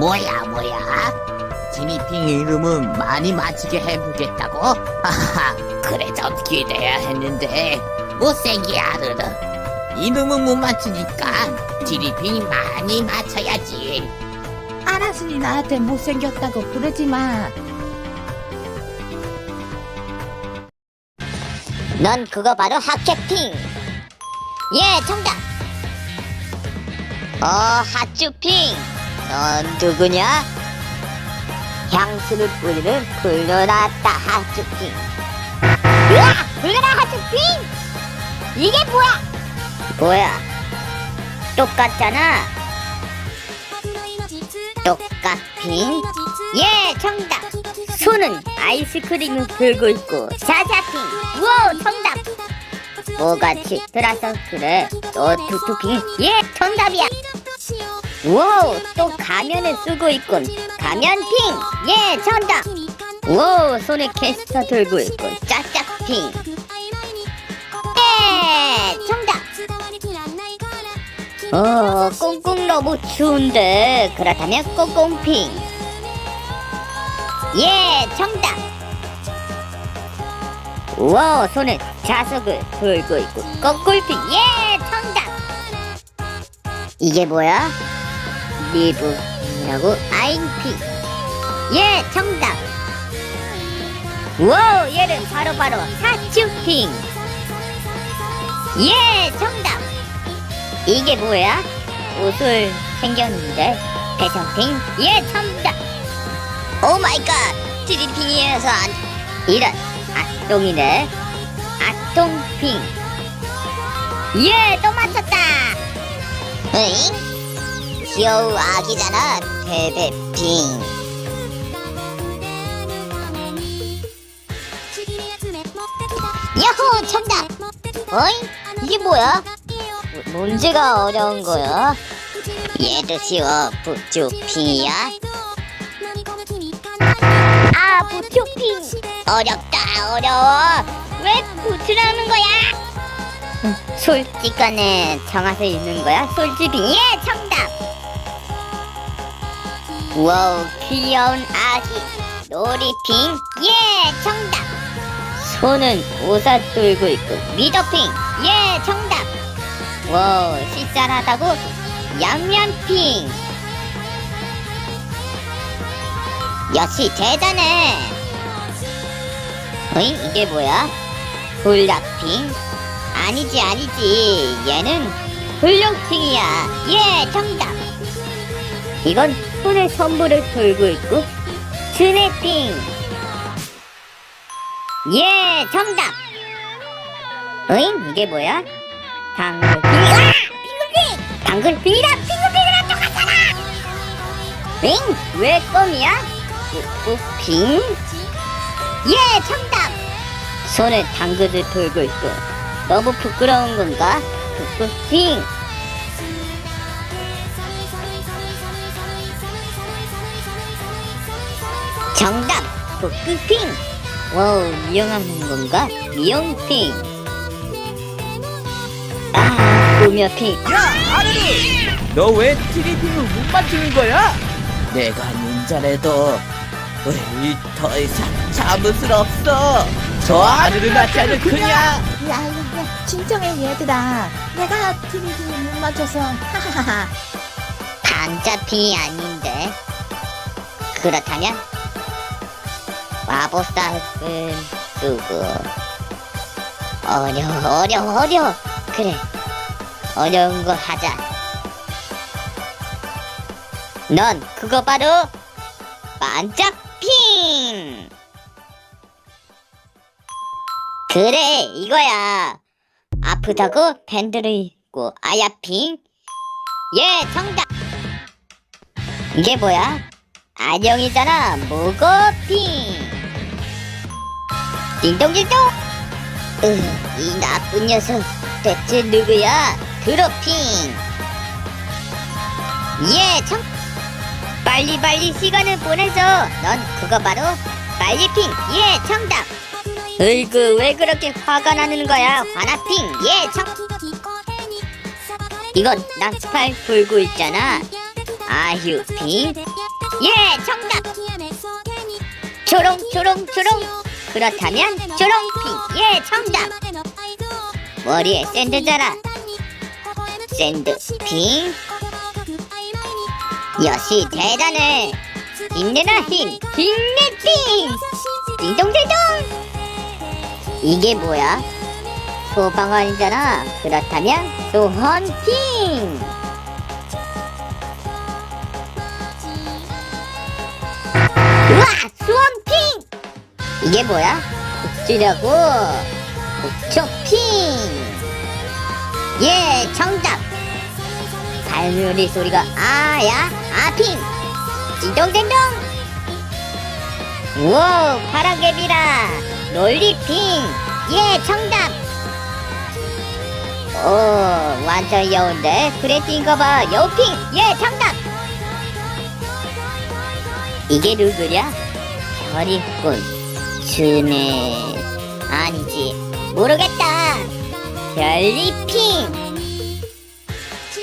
뭐야 뭐야 지니핑 이름은 많이 맞히게 해보겠다고? 하하 그래 좀 기대야 했는데 못생기 아르르 이름은 못 맞추니까 지니핑 많이 맞춰야지 알았으니 나한테 못생겼다고 그러지 마. 넌 그거 바로 핫캐핑. 예, 정답. 어, 핫쭈핑. 넌 누구냐? 향수를 뿌리는 굴러났다 핫쭈핑. 으아! 굴러라 핫쭈핑! 이게 뭐야? 뭐야? 똑같잖아. 똑같핑. 예, 정답. 손은 아이스크림을 들고 있고 자자핑. 우와, 정답. 뭐같이 들어서 그래. 너 두투핑. 예, 정답이야. 우와, 또 가면을 쓰고 있군. 가면 핑. 예, 정답. 우와, 손에 캐스터 들고 있고 짜짜핑. 예, 정답. 어, 꽁꽁 너무 추운데 그렇다면 꽁꽁핑. 예, 정답. 우와, 손에 자석을 들고 있고 거꾸로핑. 예, 정답. 이게 뭐야? 리브라고 아인핑. 예, 정답. 우와, 얘는 바로바로 사츄핑. 예, 정답. 이게 뭐야? 옷을 챙겼는데 배송핑 예 정답 오 마이 갓 트리핑이어서 안 이런 악동이네 악동핑 예 또 맞췄다 으잉 귀여운 아기잖아 베베핑. 야호 정답! 어잉 이게 뭐야? 문제가 어려운 거야? 얘도 쉬워 부추핑이야? 아 부추핑 어렵다 어려워. 왜 부추라는 거야? 솔직간에 정해서 있는 거야? 솔직핑 예 정답 와우 귀여운 아기 놀이핑. 예 정답. 손은 오사 들고 있고 미더핑. 예 정답. 와우 씻잘하다고 양면핑. 역시 대단해 어잉 이게 뭐야? 훌락핑? 아니지 아니지. 얘는 훌륭핑이야. 예 정답. 이건 손에 선물을 들고 있고 스네핑 예 정답 어잉 이게 뭐야 당글핑 아! 빙글핑 당글핑이랑 빙글핑이랑 똑같잖아 응? 왜 껌이야? 뿌뿌핑 예 정답 손에 당근을 들고 있고 너무 부끄러운 건가? 뿌 정답 뿌뿌핑 와우 미용하는 건가? 미용핑 아 꾸며핑 야, 아르르! 너왜 트리핑을 못 맞추는 거야? 내가 ninja래도 으이, 더 이상 참을 수 없어. 저 아르르 나짜는 그냥 야, 야, 야, 진정해 얘들아. 내가 트리비 못 맞춰서 하하하. 반자핑이 아닌데 그렇다면 마법사을 쓰고 어려워 어려워 어려워 그래 어려운 거 하자. 넌 그거 바로 반짝핑 그래 이거야. 아프다고 밴드를 입고 아야핑. 예 정답. 이게 뭐야? 안녕이잖아 무거핑 띵동띵동. 으, 이 나쁜 녀석. 대체 누구야? 드로핑. 예, 참. 빨리빨리 시간을 보내줘. 넌 그거 바로 빨리핑. 예, 정답. 으이구 왜 그렇게 화가 나는 거야? 화나핑. 예, 정 이건 낙팔 불고 있잖아. 아휴핑. 예 정답. 초롱 초롱 초롱 그렇다면 초롱핑 예 정답. 머리에 샌드 자라. 샌드핑. 역시 대단해 힘내라 힘 힘내핑. 띵동대동. 이게 뭐야? 소방관이잖아. 그렇다면 소헌핑 이게 뭐야? 국주려고? 국초핑! 예 정답! 발놀이 소리가 아야 아핑! 찌동댕동! 우와 파랑개비라! 롤리핑! 예 정답! 오 완전 여운데? 그래 띵거봐. 여우핑! 예 정답! 이게 누구냐 별이꾼 스네 아니지. 모르겠다. 별리핑.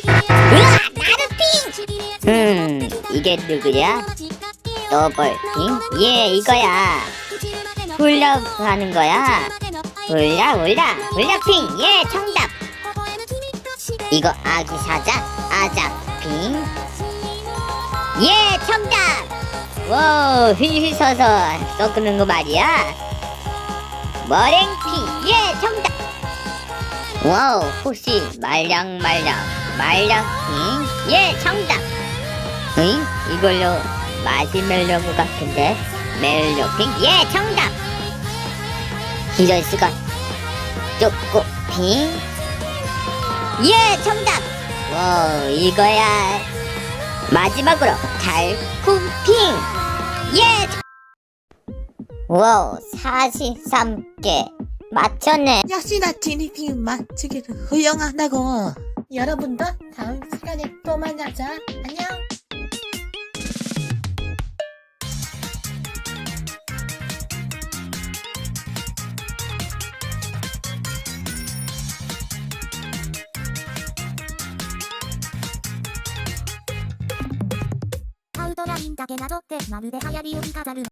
으아 나루핑! 음 이게 누구냐 더블핑? 예 이거야. 훌라 하는 거야? 훌라 훌라. 훌라핑. 예 정답. 이거 아기 사자? 아자핑? 예 정답 와 휘휘 서서 섞는 거 말이야? 머랭핑 예 정답! 와우 혹시 말랑말랑 말랑핑? 예 정답! 응? 이걸로 마시멜로우 같은데? 멜로핑? 예 정답! 이럴 수가 쪼꼬핑? 예 정답! 와 이거야! 마지막으로 달콤핑 예 와우 43개 맞췄네 역시나 티니핑 맞추기를 허용한다고. 여러분도 다음 시간에 또 만나자. 안녕. アウトラインだけなぞってまるで流行りを着飾る